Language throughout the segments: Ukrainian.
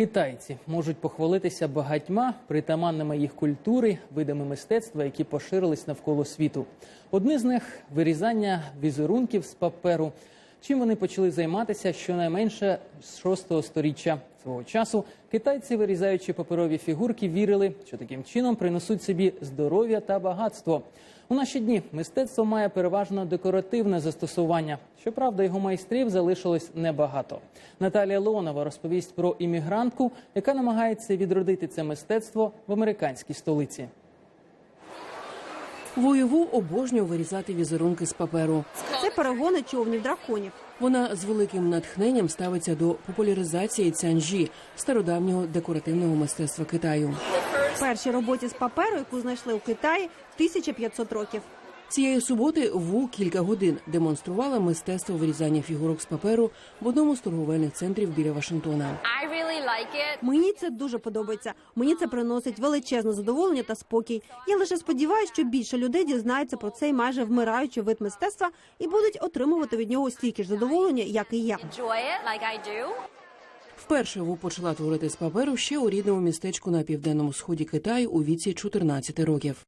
Китайці можуть похвалитися багатьма притаманними їх культури видами мистецтва, які поширились навколо світу. Одне з них вирізання візерунків з паперу. Чим вони почали займатися щонайменше з 6 сторіччя свого часу. Китайці, вирізаючи паперові фігурки, вірили, що таким чином принесуть собі здоров'я та багатство. У наші дні мистецтво має переважно декоративне застосування. Щоправда, його майстрів залишилось небагато. Наталія Леонова розповість про іммігрантку, яка намагається відродити це мистецтво в американській столиці. Воєву обожнює вирізати візерунки з паперу. Це перегони човнів драконів. Вона з великим натхненням ставиться до популяризації цянжі стародавнього декоративного мистецтва Китаю. Перші роботі з паперу, яку знайшли у Китаї 1500 років. Цієї суботи Ву кілька годин демонструвала мистецтво вирізання фігурок з паперу в одному з торговельних центрів біля Вашингтона. Мені це дуже подобається. Мені це приносить величезне задоволення та спокій. Я лише сподіваюся, що більше людей дізнається про цей майже вмираючий вид мистецтва і будуть отримувати від нього стільки ж задоволення, як і я. Вперше Ву почала творити з паперу ще у рідному містечку на південному сході Китаю у віці 14 років.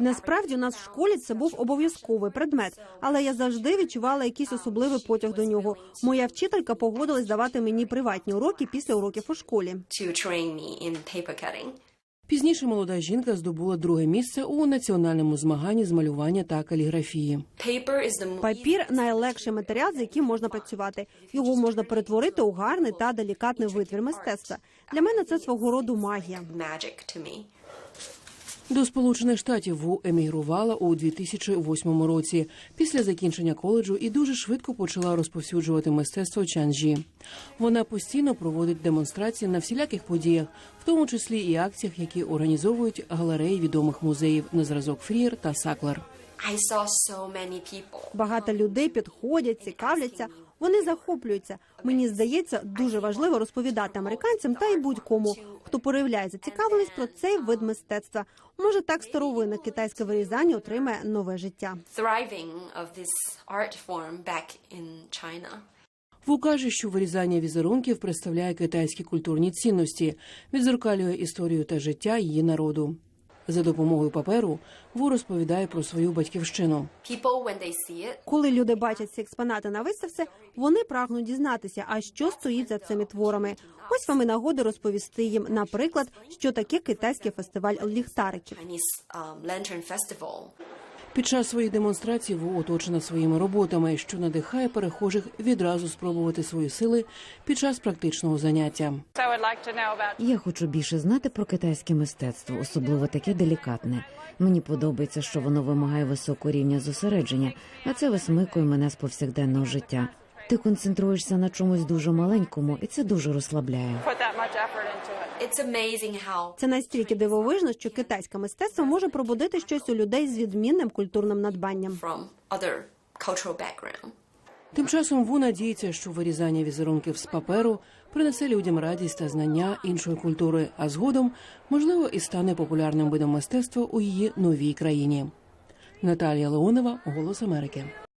Насправді у нас в школі це був обов'язковий предмет, але я завжди відчувала якийсь особливий потяг до нього. Моя вчителька погодилась давати мені приватні уроки після уроків у школі. Пізніше молода жінка здобула друге місце у національному змаганні з малювання та каліграфії. Папір найлегший матеріал, з яким можна працювати. Його можна перетворити у гарний та делікатний витвір мистецтва. Для мене це свого роду магія. До Сполучених Штатів Ву емігрувала у 2008 році після закінчення коледжу і дуже швидко почала розповсюджувати мистецтво чанжі. Вона постійно проводить демонстрації на всіляких подіях, в тому числі і акціях, які організовують галереї відомих музеїв на зразок Фрір та Саклер. Багато людей підходять, цікавляться. Вони захоплюються. Мені здається, дуже важливо розповідати американцям та й будь-кому, хто проявляє зацікавленість про цей вид мистецтва. Може, так старовинне китайське вирізання отримає нове життя. Ву каже, що вирізання візерунків представляє китайські культурні цінності, відзеркалює історію та життя її народу. За допомогою паперу Ву розповідає про свою батьківщину. Коли люди бачать ці експонати на виставці, вони прагнуть дізнатися, а що стоїть за цими творами. Ось вам і нагода розповісти їм, наприклад, що таке китайський фестиваль ліхтариків. Під час своїх демонстрацій Ву оточена своїми роботами, що надихає перехожих відразу спробувати свої сили під час практичного заняття. Я хочу більше знати про китайське мистецтво, особливо таке делікатне. Мені подобається, що воно вимагає високого рівня зосередження, а це висмикує мене з повсякденного життя. Ти концентруєшся на чомусь дуже маленькому, і це дуже розслабляє. Це настільки дивовижно, що китайське мистецтво може пробудити щось у людей з відмінним культурним надбанням. Тим часом Ву надіється, що вирізання візерунків з паперу принесе людям радість та знання іншої культури, а згодом, можливо, і стане популярним видом мистецтва у її новій країні. Наталія Леонова, Голос Америки.